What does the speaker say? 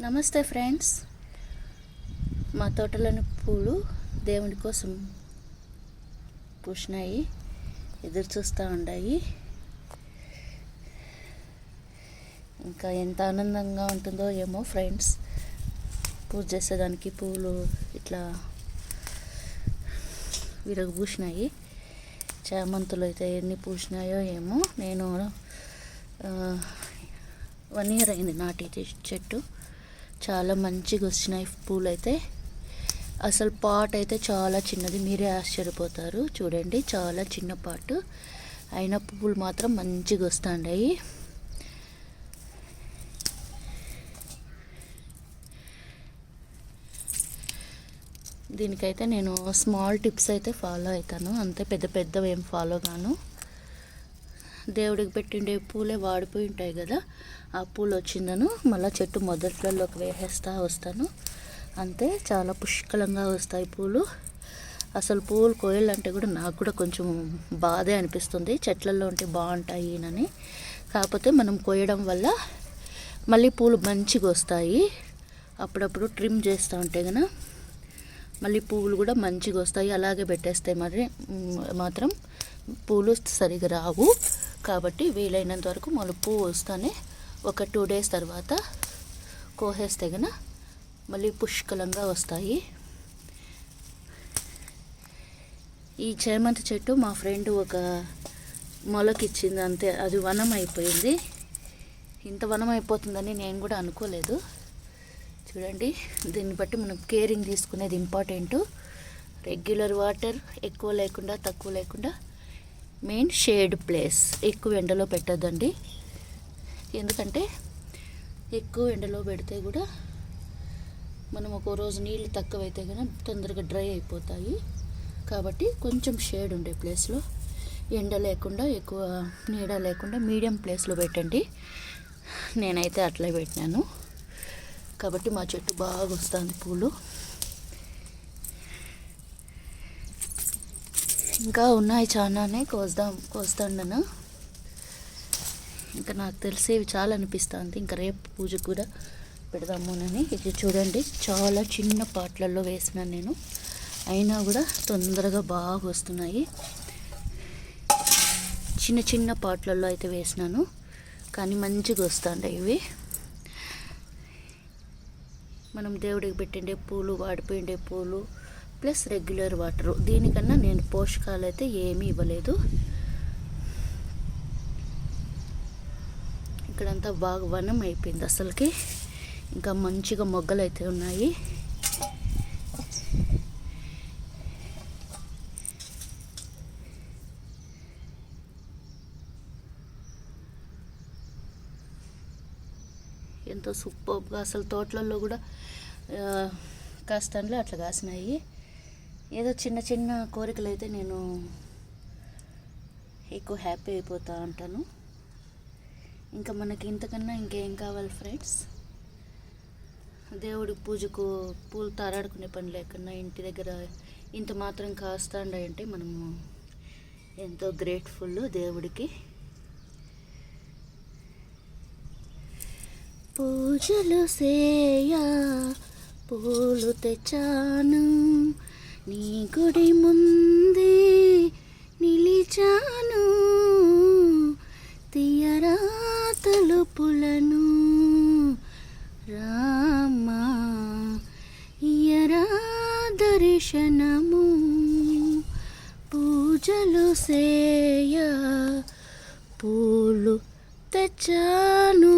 నమస్తే ఫ్రెండ్స్. మా తోటలోని పూలు దేవుడి కోసం పూసినాయి. ఎదురు చూస్తూ ఉన్నాయి ఇంకా ఎంత ఆనందంగా ఉంటుందో ఏమో ఫ్రెండ్స్. పూజ చేసేదానికి పూలు ఇట్లా విరగబూసినాయి చామంతులు అయితే ఎన్ని పూసినాయో ఏమో. నేను వన్ ఇయర్ అయింది నాటి చె- చెట్టు. చాలా మంచిగా వచ్చినాయి పూలు అయితే అసలు పాట్ అయితే చాలా చిన్నది మీరే ఆశ్చర్యపోతారు. చూడండి చాలా చిన్న పాటు. అయినా పువ్వులు మాత్రం మంచిగా వస్తాయి దీనికైతే నేను స్మాల్ టిప్స్ అయితే ఫాలో అవుతాను. అంతే పెద్ద పెద్దవి ఏం ఫాలో గాను దేవుడికి పెట్టిండే పూలే వాడిపోయి ఉంటాయి కదా. ఆ పూలు వచ్చిందను. మళ్ళీ చెట్టు మొదట్లలోకి వేసేస్తా వస్తాను. అంతే చాలా పుష్కలంగా వస్తాయి పూలు. అసలు పూలు కోయాలంటే కూడా నాకు కూడా కొంచెం బాధే అనిపిస్తుంది. చెట్లలో ఉంటే బాగుంటాయి అని. కాకపోతే మనం కోయడం వల్ల మళ్ళీ పూలు మంచిగా వస్తాయి. అప్పుడప్పుడు ట్రిమ్ చేస్తూ ఉంటే కనుక మళ్ళీ పువ్వులు కూడా మంచిగా వస్తాయి. అలాగే పెట్టేస్తే మరి మాత్రం పూలు సరిగా రావు. కాబట్టి వీలైనంత వరకు మళ్ళీ పువ్వు వస్తానే ఒక టూ డేస్ తర్వాత కోసేస్తే గన మళ్ళీ పుష్కలంగా వస్తాయి. ఈ చేమంతి చెట్టు మా ఫ్రెండ్ ఒక మొలకిచ్చింది అంతే అది వనం అయిపోయింది ఇంత వనం అయిపోతుందని నేను కూడా అనుకోలేదు. చూడండి దీన్ని బట్టి మనం కేరింగ్ తీసుకునేది ఇంపార్టెంట్ రెగ్యులర్ వాటర్ ఎక్కువ లేకుండా తక్కువ లేకుండా మెయిన్ షేడ్ ప్లేస్. ఎక్కువ ఎండలో పెట్టద్దండి. ఎందుకంటే ఎక్కువ ఎండలో పెడితే కూడా మనం ఒక రోజు నీళ్ళు తక్కువైతే కనుక తొందరగా డ్రై అయిపోతాయి. కాబట్టి కొంచెం షేడ్ ఉండే ప్లేస్లో ఎండ లేకుండా ఎక్కువ నీడ లేకుండా మీడియం ప్లేస్లో పెట్టండి. నేనైతే అట్లే పెట్టినాను. కాబట్టి మా చెట్టు బాగా వస్తుంది పూలు. ఇంకా ఉన్నాయి చాలానే కోస్తాం కోస్తాను ఇంకా నాకు తెలిసి ఇవి చాలా అనిపిస్తుంది. ఇంకా రేపు పూజకు కూడా పెడదామునని. ఇది చూడండి చాలా చిన్న పాట్లలో వేసినాను నేను. అయినా కూడా తొందరగా బాగా వస్తున్నాయి. చిన్న చిన్న పాట్లలో అయితే వేసినాను కానీ మంచిగా వస్తుండే ఇవి. మనం దేవుడికి పెట్టిండే పూలు వాడిపోయిండే పూలు ప్లస్ రెగ్యులర్ వాటర్. దీనికన్నా నేను పోషకాలు అయితే ఏమీ ఇవ్వలేదు. ఇక్కడంతా బాగా వనం అయిపోయింది అసలుకి. ఇంకా మంచిగా మొగ్గలు అయితే ఉన్నాయి. ఎంతో సూపర్గా అసలు తోటలలో కూడా ఆ, అట్లా కాసినాయి. ఏదో చిన్న చిన్న కోరికలు అయితే నేను ఎక్కువ హ్యాపీ అయిపోతా ఉంటాను. ఇంకా మనకి ఇంతకన్నా ఇంకేం కావాలి ఫ్రెండ్స్? దేవుడి పూజకు పూలు తారాడుకునే పని లేకుండా ఇంటి దగ్గర ఇంత మాత్రం కాస్తాండంటే మనము ఎంతో గ్రేట్ఫుల్ దేవుడికి. పూజలు సేయా పూలు తెచ్చాను. నీ గుడి ముందే నిలిచాను. తీయరా తలుపులను రామా ఇయరా దర్శనము పూజలు సేయ పూలు తెచ్చాను.